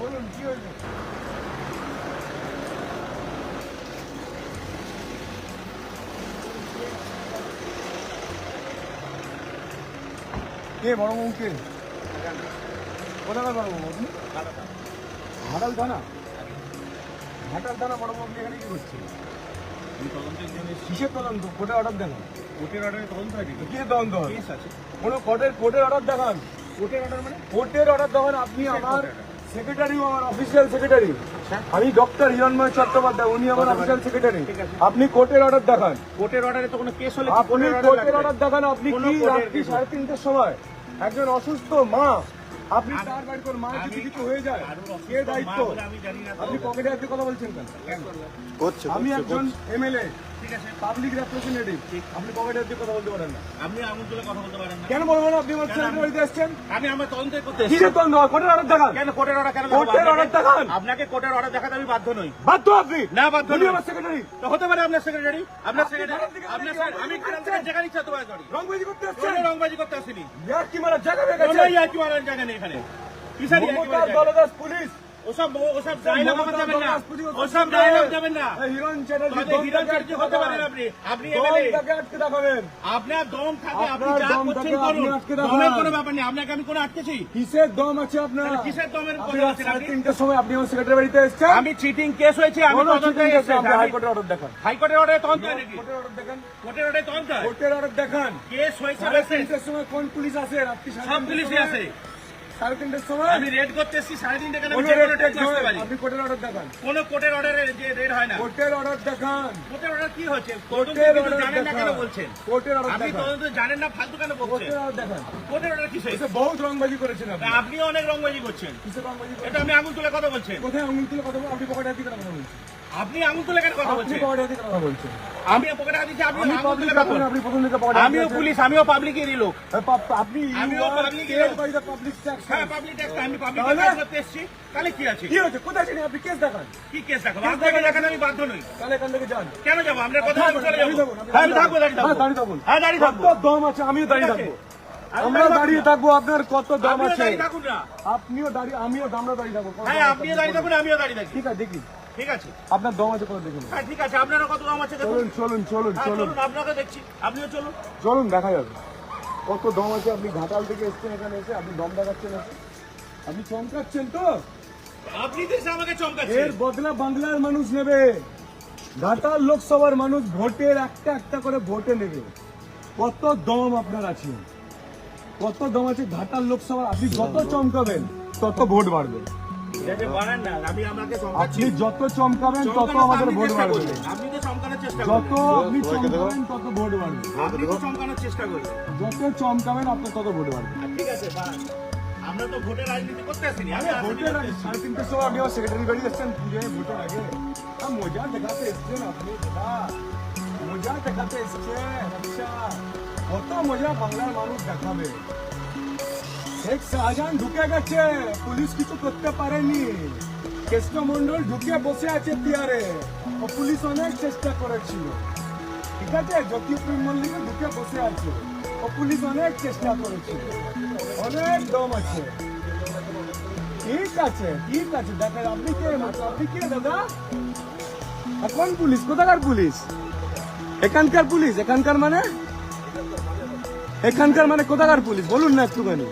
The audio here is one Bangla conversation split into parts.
বলুন কি হয়েছে কে বড় বাবু কে কোথাকার বড় বাবু আপনি ঘাটাল থানা ঘাটাল থানা বড় বাবু আপনি এখানে কি করছেন কিসের তদন্ত কোর্টের অর্ডার দেখান। কোর্টের অর্ডারে তদন্ত কিন্তু কিসের তদন্ত কোনো কোর্টের কোর্টের অর্ডার দেখান। কোর্টের অর্ডার মানে কোর্টের অর্ডার। দেখান আপনি আমার? সেক্রেটারি আমার অফিসিয়াল সেক্রেটারি আমি ডক্টর হিরণময় চট্টোপাধ্যায় উনি আমার অফিসিয়াল সেক্রেটারি আপনি কোর্টের অর্ডার দেখান। কোর্টের অর্ডারে তো কোনো কেস হলে আপনি কোর্টের অর্ডার দেখান আপনি কি রাত্রি সাড়ে তিনটের সময় একজন অসুস্থ মা আপনি তার বাড়ি করে মা যদি কিছু হয়ে যায় কে দায়িত্ব। আপনি পকেটে আপনি কথা বলছেন কেন? করছে আমি একজন এমএলএ পাবলিক রেপ্রেজেন্টেটিভ আপনি পকেটে আপনি কথা বলতে পারেন না। আপনি আঙুল তুলে কথা বলতে পারেন না। কেন বলব আপনি আমার ছেলের বাড়িতে এসছেন আমি আমার তদন্ত করতে এসেছি। তদন্ত? কোর্টের অর্ডার দেখান। কেন কোর্টের অর্ডার কেন কোর্টের আপনাকে? দেখান। আপনাকে কোর্টের অর্ডার দেখাতে আমি বাধ্য নই। বাধ্য আপনি? না, বাধ্য নই। আমার সেক্রেটারি তো হতে পারে আপনার সেক্রেটারি আপনার সেক্রেটারি আমি যেখানে ইচ্ছা রংবাজি করতে রংবাজি করতে আসিনি। ইয়ার কি মারা জায়গা হয়ে কোনো গেছে ইয়াকি মারার জায়গা নেই। এখানে। কিসের ইয়াকি মমতা মারার জায়গা? দলদাস পুলিশ। ওসব ওসব ডায়লগ যাবেন না। ওসব ডায়লগ যাবেন না। হিরণ চ্যাটার্জি হিরণ চ্যাটার্জি হতে পারেন আপনি। আপনি এমএলএ। আটকে দেখাবেন। আপনার দম থাকে আপনি যা করছেন করুন। দমের কোনো ব্যাপার নেই। আপনাকে আমি কোনো আটকেছি? কিসের দম আছে আপনার? কিসের দমের কথা রাত আপনি? তিনটের সময় আপনি আমার সেক্রেটারি বাড়িতে এসছেন? আমি চিটিং কেস হয়েছে আমি তদন্তে এসেছি। আছে, আপনি আমি- হাইকোর্টের অর্ডার দেখান। হাইকোর্টের অর্ডারে তদন্ত নাকি? কোর্টের অর্ডার দেখান। কোর্টের অর্ডারে তদন্ত? কোর্টের অর্ডার দেখান। কেস হয়েছে সাড়ে সময় কোন পুলিশ রাত্রি সব পুলিশই আছে সাড়ে তিনটের সময়? আমি রেড করতে এসেছি সাড়ে তিনটে কেন আপনি কোর্টের অর্ডার দেখান। কোনো কোর্টের অর্ডারে যে রেড হয় না। কোর্টের অর্ডার দেখান। কোর্টের অর্ডার কি হচ্ছে? কোর্টের অর্ডার জানেন না কেন বলছেন? কোর্টের অর্ডার আপনি তদন্ত জানেন না ফালতু কেন বলছেন? কোর্টের অর্ডার দেখান। কোর্টের অর্ডার কি হয়েছে বহুত রংবাজি করেছেন আপনি। অনেক রংবাজি করছেন। কিসের রংবাজি এটা আমি আঙুল তুলে কথা বলছেন কোথায় আঙুল তুলে কথা আপনি পকেটে হাতে কথা বলছেন? আপনি আঙুল তুলে কেন কথা বলছেন? কথা বলছেন। আমি পকেটে হাত দিচ্ছি আপনি আঙুল তুলে কথা। আপনি প্রথম পকেটে আমিও পুলিশ আমিও পাবলিকেরই লোক। আপনি আমিও লোক। পাবলিক ট্যাক্স হ্যাঁ পাবলিক ট্যাক্স আমি পাবলিক ট্যাক্স করতে এসেছি। তাহলে কি আছে? কি হচ্ছে কোথায় ছিলেন আপনি কেস দেখান। কি কেস দেখাবো? কেস আপনাকে দেখান। আমি বাধ্য নই। তাহলে এখান থেকে যান। কেন যাব? আপনার কথা আমি চলে যাব? হ্যাঁ থাকব দাঁড়িয়ে হ্যাঁ, থাকব দাঁড়িয়ে থাকুন। হ্যাঁ দাঁড়িয়ে থাকব কত দম আছে? আমিও দাঁড়িয়ে থাকব আমরা দাঁড়িয়ে থাকব আপনার কত দম আছে? আপনিও দাঁড়িয়ে আমিও আমরা দাঁড়িয়ে থাকব। হ্যাঁ আপনিও দাঁড়িয়ে থাকুন আমিও দাঁড়িয়ে থাকি। ঠিক আছে দেখি। ঠিক আছে? আপনার দম আছে কত দেখুন হ্যাঁ ঠিক আছে আপনারও কত দাম আছে দেখুন। চলুন চলুন চলুন হ্যাঁ চলুন। চলুন আপনাকে দেখছি। আপনিও চলুন। চলুন দেখা যাবে। কত দম আছে আপনি ঘাটাল থেকে এসছেন এখানে এসে আপনি দম দেখাচ্ছেন আপনি চমকাচ্ছেন তো? আপনি তো এর চমকাচ্ছেন। বদলা বাংলার মানুষ নেবে। ঘাটাল লোকসভার মানুষ ভোটের একটা একটা করে ভোটে নেবে। কত দম আপনার আছে? কত দম আছে ঘাটাল লোকসভা আপনি যত চমকাবেন তত ভোট বাড়বে। আপনি যত চমকাবেন তত আমাদের ভোট বাড়বে। যত আপনি চমকাবেন তত ভোট বাড়বে। চমকানোর চেষ্টা করবেন যত চমকাবেন আপনার তত ভোট বাড়বে। ঠিক আছে আমরা তো ভোটের রাজনীতি করতে আসিনি ভোটের সাড়ে তিনটের সময় আপনি সেক্রেটারি বাড়ি এসছেন পুজোয় ভোটের আগে। মজা দেখাতে এসছেন আপনি মজা দেখাতে এসছেন আচ্ছা। কত মজা বাংলার মানুষ দেখাবে। শেখ শাহজাহান ঢুকে গেছে। পুলিশ কিছু করতে পারেনি। কৃষ্ণমন্ডল ঢুকে বসে আছে পিয়ারে। ও পুলিশ অনেক চেষ্টা করেছিল। ঠিক আছে, জ্যোতিপ্রিয় মল্লিকে ঢুকে বসে আছে। ও পুলিশ অনেক চেষ্টা করেছিল। অনেক দম আছে। ঠিক আছে ঠিক আছে। দেখেন আপনি কে? আপনি কে, দাদা? কোন পুলিশ? কোথাকার পুলিশ? এখানকার পুলিশ? এখানকার মানে? এখানকার মানে কোথাকার পুলিশ? বলুন না একটুখানি।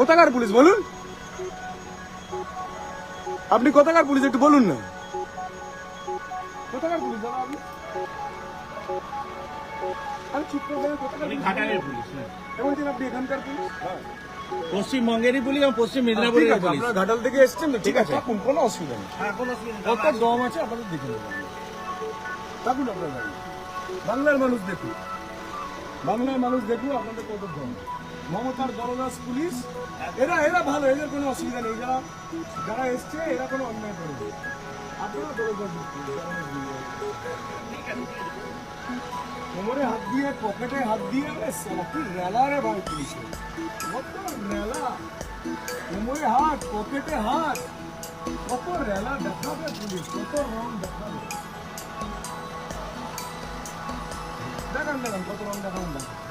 কোথাকার পুলিশ বলুন? আপনি কোথাকার পুলিশ একটু বলুন না। কোথাকার পুলিশ দাদা আপনি? আমি করে? ঘাটালের পুলিশ হ্যাঁ। আপনি এখানকার পুলিশ? পশ্চিমবঙ্গেরই পুলিশ এবং পশ্চিম ঠিক মেদিনীপুরের পুলিশ। আপনারা ঘাটাল থেকে এসছেন তো ঠিক আছে। থাকুন কোনো অসুবিধা নেই। হ্যাঁ কোনো অসুবিধা নেই। কত দম আছে আপনাদের দেখে নেবেন থাকুন আপনার। বাংলার মানুষ দেখুন বাংলার মানুষ দেখুন আপনাদের কত দম মমতার দরদাস পুলিশ, এরা এরা ভালো, এদের কোনো অসুবিধা নেই। যারা যারা এসছে, এরা কোনো অন্যায় করেনি আপনারা দরদাস কোমরে হাত দিয়ে, পকেটে হাত দিয়ে কি রেলা রে ভাই পুলিশে। রেলা কোমরে হাত, পকেটে হাত। কত রেলা দেখাবে পুলিশ, কত রং দেখাবে। দেখান দেখান, কত রং দেখান দেখান।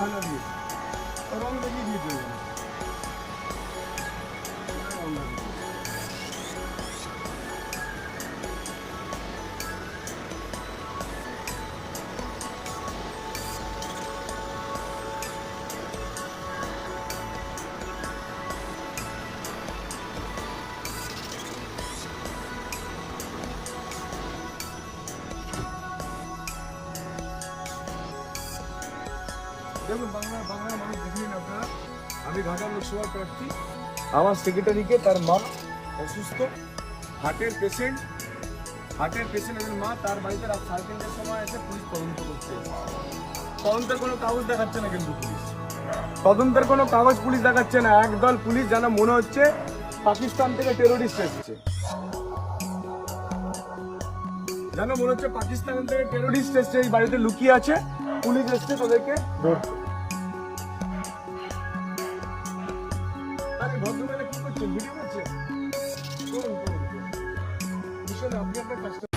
হানা দিয়ে রং দিয়েছে ওখানে। দেখুন, বাংলা, বাংলার মানুষ দেখলেন আপনারা, আমি ঘাটাল লোকসভার প্রার্থী। আমার সেক্রেটারিকে তার মা অসুস্থ হার্টের পেশেন্ট হার্টের পেশেন্ট একজন মা, তার বাড়িতে রাত সাড়ে তিনটের সময় এসে পুলিশ তদন্ত করতে এসেছে। তদন্তের কোনো কাগজ দেখাচ্ছে না কিন্তু পুলিশ। তদন্তের কোনো কাগজ পুলিশ দেখাচ্ছে না। একদল পুলিশ যেন মনে হচ্ছে পাকিস্তান থেকে টেরোরিস্ট এসেছে। যেন মনে হচ্ছে পাকিস্তান থেকে টেরোরিস্ট এসছে, এই বাড়িতে লুকিয়ে আছে, পুলিশ এসছে তোদেরকে। ভদ্রবেলা কি করছেন ভিডিও করছেন আপনি আপনার